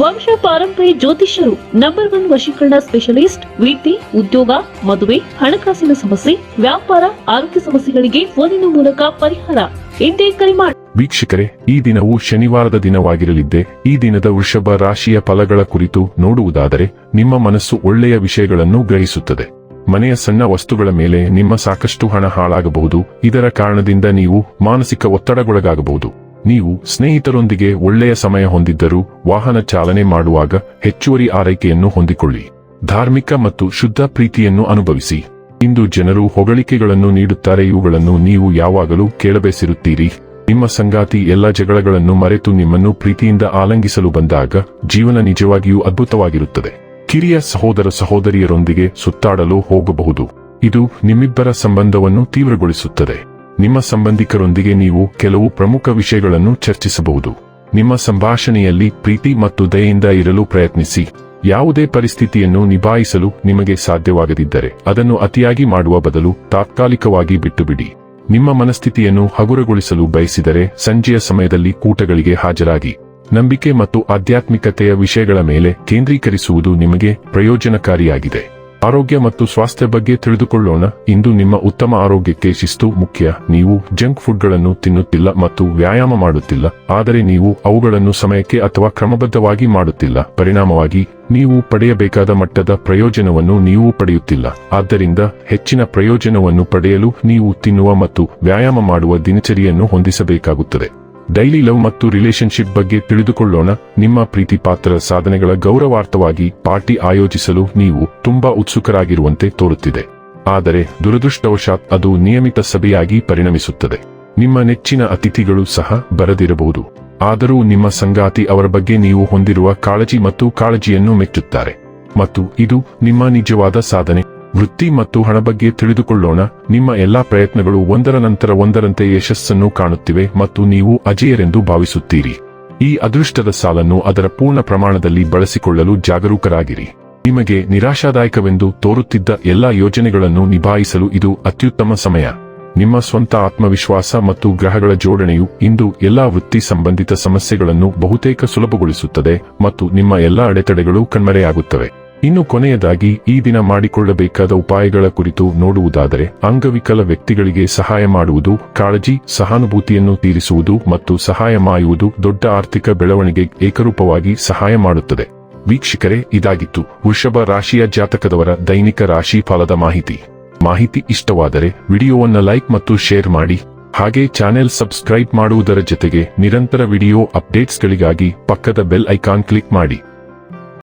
ವಂಶ ಪಾರಂಪರ್ಯ ಜ್ಯೋತಿಷ್ಯರು ನಂಬರ್ ಒನ್ ವಶೀಕರಣ ಸ್ಪೆಷಲಿಸ್ಟ್ ವೃತ್ತಿ ಉದ್ಯೋಗ, ಮದುವೆ, ಹಣಕಾಸಿನ ಸಮಸ್ಯೆ, ವ್ಯಾಪಾರ, ಆರೋಗ್ಯ ಸಮಸ್ಯೆಗಳಿಗೆ ಫೋನಿನ ಮೂಲಕ ಪರಿಹಾರ. ಎಂದೇ ಕರೆ ಮಾಡಿ ವೀಕ್ಷಕರೇ, ಈ ದಿನವು ಶನಿವಾರದ ದಿನವಾಗಿರಲಿದ್ದೆ, ಈ ದಿನದ ವೃಷಭ ರಾಶಿಯ ಫಲಗಳ ಕುರಿತು ನೋಡುವುದಾದರೆ, ನಿಮ್ಮ ಮನಸ್ಸು ಒಳ್ಳೆಯ ವಿಷಯಗಳನ್ನು ಗ್ರಹಿಸುತ್ತದೆ. ಮನೆಯ ಸಣ್ಣ ವಸ್ತುಗಳ ಮೇಲೆ ನಿಮ್ಮ ಸಾಕಷ್ಟು ಹಣ ಹಾಳಾಗಬಹುದು, ಇದರ ಕಾರಣದಿಂದ ನೀವು ಮಾನಸಿಕ ಒತ್ತಡಗೊಳಗಾಗಬಹುದು. ನೀವು ಸ್ನೇಹಿತರೊಂದಿಗೆ ಒಳ್ಳೆಯ ಸಮಯ ಹೊಂದಿದ್ದರೂ ವಾಹನ ಚಾಲನೆ ಮಾಡುವಾಗ ಹೆಚ್ಚುವರಿ ಆರೈಕೆಯನ್ನು ಹೊಂದಿಕೊಳ್ಳಿ. ಧಾರ್ಮಿಕ ಮತ್ತು ಶುದ್ಧ ಪ್ರೀತಿಯನ್ನು ಅನುಭವಿಸಿ. ಇಂದು ಜನರು ಹೊಗಳಿಕೆಗಳನ್ನು ನೀಡುತ್ತಾರೆ. ಇವುಗಳನ್ನು ನೀವು ಯಾವಾಗಲೂ ಕೇಳಬೇಸಿರುತ್ತೀರಿ. ನಿಮ್ಮ ಸಂಗಾತಿ ಎಲ್ಲ ಜಗಳಗಳನ್ನು ಮರೆತು ನಿಮ್ಮನ್ನು ಪ್ರೀತಿಯಿಂದ ಆಲಂಗಿಸಲು ಬಂದಾಗ ಜೀವನ ನಿಜವಾಗಿಯೂ ಅದ್ಭುತವಾಗಿರುತ್ತದೆ. ಕಿರಿಯ ಸಹೋದರ ಸಹೋದರಿಯರೊಂದಿಗೆ ಸುತ್ತಾಡಲು ಹೋಗಬಹುದು. ಇದು ನಿಮ್ಮಿಬ್ಬರ ಸಂಬಂಧವನ್ನು ತೀವ್ರಗೊಳಿಸುತ್ತದೆ. ನಿಮ್ಮ ಸಂಬಂಧಿಕರೊಂದಿಗೆ ನೀವು ಕೆಲವು ಪ್ರಮುಖ ವಿಷಯಗಳನ್ನು ಚರ್ಚಿಸಬಹುದು. ನಿಮ್ಮ ಸಂಭಾಷಣೆಯಲ್ಲಿ ಪ್ರೀತಿ ಮತ್ತು ದಯೆಯಿಂದ ಇರಲು ಪ್ರಯತ್ನಿಸಿ. ಯಾವುದೇ ಪರಿಸ್ಥಿತಿಯನ್ನು ನಿಭಾಯಿಸಲು ನಿಮಗೆ ಸಾಧ್ಯವಾಗದಿದ್ದರೆ ಅದನ್ನು ಅತಿಯಾಗಿ ಮಾಡುವ ಬದಲು ತಾತ್ಕಾಲಿಕವಾಗಿ ಬಿಟ್ಟುಬಿಡಿ. ನಿಮ್ಮ ಮನಸ್ಥಿತಿಯನ್ನು ಹಗುರಗೊಳಿಸಲು ಬಯಸಿದರೆ ಸಂಜೆಯ ಸಮಯದಲ್ಲಿ ಕೂಟಗಳಿಗೆ ಹಾಜರಾಗಿ. ನಂಬಿಕೆ ಮತ್ತು ಆಧ್ಯಾತ್ಮಿಕತೆಯ ವಿಷಯಗಳ ಮೇಲೆ ಕೇಂದ್ರೀಕರಿಸುವುದು ನಿಮಗೆ ಪ್ರಯೋಜನಕಾರಿಯಾಗಿದೆ. ಆರೋಗ್ಯ ಮತ್ತು ಸ್ವಾಸ್ಥ್ಯ ಬಗ್ಗೆ ತಿಳಿದುಕೊಳ್ಳೋಣ. ಇಂದು ನಿಮ್ಮ ಉತ್ತಮ ಆರೋಗ್ಯಕ್ಕೆ ಶಿಸ್ತು ಮುಖ್ಯ. ನೀವು ಜಂಕ್ ಫುಡ್ಗಳನ್ನು ತಿನ್ನುತ್ತಿಲ್ಲ ಮತ್ತು ವ್ಯಾಯಾಮ ಮಾಡುತ್ತಿಲ್ಲ. ಆದರೆ ನೀವು ಅವುಗಳನ್ನು ಸಮಯಕ್ಕೆ ಅಥವಾ ಕ್ರಮಬದ್ಧವಾಗಿ ಮಾಡುತ್ತಿಲ್ಲ. ಪರಿಣಾಮವಾಗಿ, ನೀವು ಪಡೆಯಬೇಕಾದ ಮಟ್ಟದ ಪ್ರಯೋಜನವನ್ನು ನೀವು ಪಡೆಯುತ್ತಿಲ್ಲ. ಆದ್ದರಿಂದ, ಹೆಚ್ಚಿನ ಪ್ರಯೋಜನವನ್ನು ಪಡೆಯಲು ನೀವು ತಿನ್ನುವ ಮತ್ತು ವ್ಯಾಯಾಮ ಮಾಡುವ ದಿನಚರಿಯನ್ನು ಹೊಂದಿಸಬೇಕಾಗುತ್ತದೆ. ಡೈಲಿ ಲವ್ ಮತ್ತು ರಿಲೇಶನ್ಶಿಪ್ ಬಗ್ಗೆ ತಿಳಿದುಕೊಳ್ಳೋಣ. ನಿಮ್ಮ ಪ್ರೀತಿ ಪಾತ್ರ ಸಾಧನೆಗಳ ಗೌರವಾರ್ಥವಾಗಿ ಪಾರ್ಟಿ ಆಯೋಜಿಸಲು ನೀವು ತುಂಬಾ ಉತ್ಸುಕರಾಗಿರುವಂತೆ ತೋರುತ್ತಿದೆ. ಆದರೆ ದುರದೃಷ್ಟವಶಾತ್ ಅದು ನಿಯಮಿತ ಸಭೆಯಾಗಿ ಪರಿಣಮಿಸುತ್ತದೆ. ನಿಮ್ಮ ನೆಚ್ಚಿನ ಅತಿಥಿಗಳು ಸಹ ಬರದಿರಬಹುದು. ಆದರೂ ನಿಮ್ಮ ಸಂಗಾತಿ ಅವರ ಬಗ್ಗೆ ನೀವು ಹೊಂದಿರುವ ಕಾಳಜಿ ಮತ್ತು ಕಾಳಜಿಯನ್ನು ಮೆಚ್ಚುತ್ತಾರೆ. ಮತ್ತು ಇದು ನಿಮ್ಮ ನಿಜವಾದ ಸಾಧನೆ. ವೃತ್ತಿ ಮತ್ತು ಹಣ ಬಗ್ಗೆ ತಿಳಿದುಕೊಳ್ಳೋಣ. ನಿಮ್ಮ ಎಲ್ಲಾ ಪ್ರಯತ್ನಗಳು ಒಂದರ ನಂತರ ಒಂದರಂತೆ ಯಶಸ್ಸನ್ನು ಕಾಣುತ್ತಿವೆ ಮತ್ತು ನೀವು ಅಜೇಯರೆಂದು ಭಾವಿಸುತ್ತೀರಿ. ಈ ಅದೃಷ್ಟದ ಸಾಲನ್ನು ಅದರ ಪೂರ್ಣ ಪ್ರಮಾಣದಲ್ಲಿ ಬಳಸಿಕೊಳ್ಳಲು ಜಾಗರೂಕರಾಗಿರಿ. ನಿಮಗೆ ನಿರಾಶಾದಾಯಕವೆಂದು ತೋರುತ್ತಿದ್ದ ಎಲ್ಲಾ ಯೋಜನೆಗಳನ್ನು ನಿಭಾಯಿಸಲು ಇದು ಅತ್ಯುತ್ತಮ ಸಮಯ. ನಿಮ್ಮ ಸ್ವಂತ ಆತ್ಮವಿಶ್ವಾಸ ಮತ್ತು ಗ್ರಹಗಳ ಜೋಡಣೆಯು ಇಂದು ಎಲ್ಲಾ ವೃತ್ತಿ ಸಂಬಂಧಿತ ಸಮಸ್ಯೆಗಳನ್ನು ಬಹುತೇಕ ಸುಲಭಗೊಳಿಸುತ್ತದೆ ಮತ್ತು ನಿಮ್ಮ ಎಲ್ಲಾ ಅಡೆತಡೆಗಳು ಕಣ್ಮರೆಯಾಗುತ್ತವೆ. ಇನ್ನು ಕೊನೆಯದಾಗಿ ಈ ದಿನ ಮಾಡಿಕೊಳ್ಳಬೇಕಾದ ಉಪಾಯಗಳ ಕುರಿತು ನೋಡುವುದಾದರೆ ಅಂಗವಿಕಲ ವ್ಯಕ್ತಿಗಳಿಗೆ ಸಹಾಯ ಮಾಡುವುದು, ಕಾಳಜಿ, ಸಹಾನುಭೂತಿಯನ್ನು ತೀರಿಸುವುದು ಮತ್ತು ಸಹಾಯ ಮಾಡುವುದು ದೊಡ್ಡ ಆರ್ಥಿಕ ಬೆಳವಣಿಗೆ ಏಕರೂಪವಾಗಿ ಸಹಾಯ ಮಾಡುತ್ತದೆ. ವೀಕ್ಷಕರೇ, ಇದಾಗಿತ್ತು ವೃಷಭ ರಾಶಿಯ ಜಾತಕದವರ ದೈನಿಕ ರಾಶಿ ಫಲದ ಮಾಹಿತಿ. ಮಾಹಿತಿ ಇಷ್ಟವಾದರೆ ವಿಡಿಯೋವನ್ನ ಲೈಕ್ ಮತ್ತು ಶೇರ್ ಮಾಡಿ. ಹಾಗೆ ಚಾನೆಲ್ ಸಬ್ಸ್ಕ್ರೈಬ್ ಮಾಡುವುದರ ಜೊತೆಗೆ ನಿರಂತರ ವಿಡಿಯೋ ಅಪ್ಡೇಟ್ಸ್ಗಳಿಗಾಗಿ ಪಕ್ಕದ ಬೆಲ್ ಐಕಾನ್ ಕ್ಲಿಕ್ ಮಾಡಿ.